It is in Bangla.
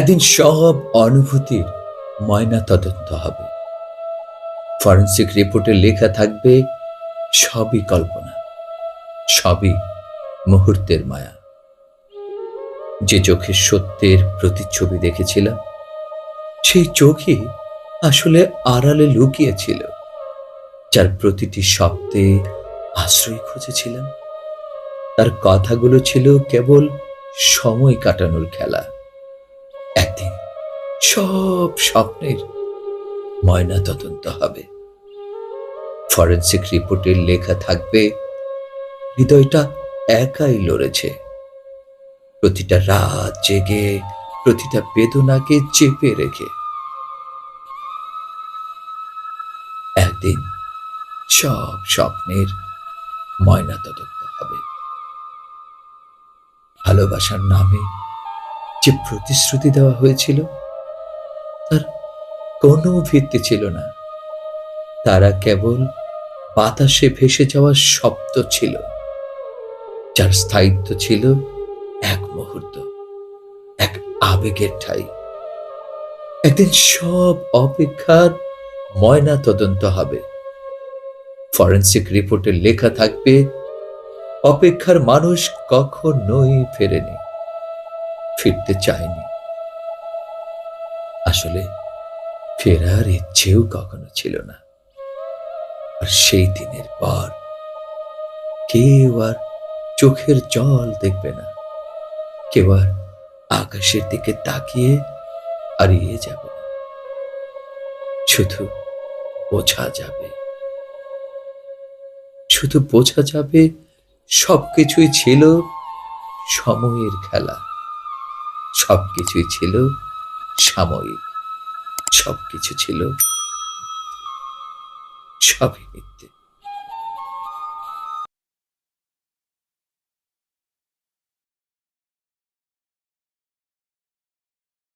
একদিন সব অনুভূতির ময়না তদন্ত হবে। ফরেন্সিক রিপোর্টে লেখা থাকবে, সবই কল্পনা, সবই মুহূর্তের মায়া। যে চোখে সত্যের প্রতিচ্ছবি দেখেছিলাম, সেই চোখই আসলে আড়ালে লুকিয়েছিল, যার প্রতিটি শব্দে আশ্রয় খুঁজেছিলাম। তার কথাগুলো ছিল কেবল সময় কাটানোর খেলা। সব স্বপ্নের ময়না তদন্ত হবে। ফরেন্সিক রিপোর্টের লেখা থাকবে, হৃদয়টা একাই লড়েছে। প্রতিটা রাত জেগে, প্রতিটা বেদনাকে চেপে রেখে। একদিন সব স্বপ্নের ময়না তদন্ত হবে। ভালোবাসার নামে যে প্রতিশ্রুতি দেওয়া হয়েছিল তার কোনো ভিত্তি ছিল না। তারা কেবল বাতাসে ভেসে যাওয়া শব্দ ছিল, যার স্থায়িত্ব ছিল এক মুহূর্ত, এক আবেগের ঠাই। একদিন সব অপেক্ষার ময়না তদন্ত হবে। ফরেন্সিক রিপোর্টে লেখা থাকবে, অপেক্ষার মানুষ কখনোই ফেরেনি, ফিরতে চায়নি। আসলে ফেরার ইচ্ছেও কখনো ছিল না। আর সেই দিনের পর কেউ আর চোখের জল দেখবে না। কেউ আর আকাশের দিকে তাকিয়ে হারিয়ে যাবে শুধু বোঝা যাবে। শুধু বোঝা যাবে সবকিছুই ছিল সময়ের খেলা। সবকিছুই ছিল সাময়িক। সবকিছু ছিল সবই মিথ্যে।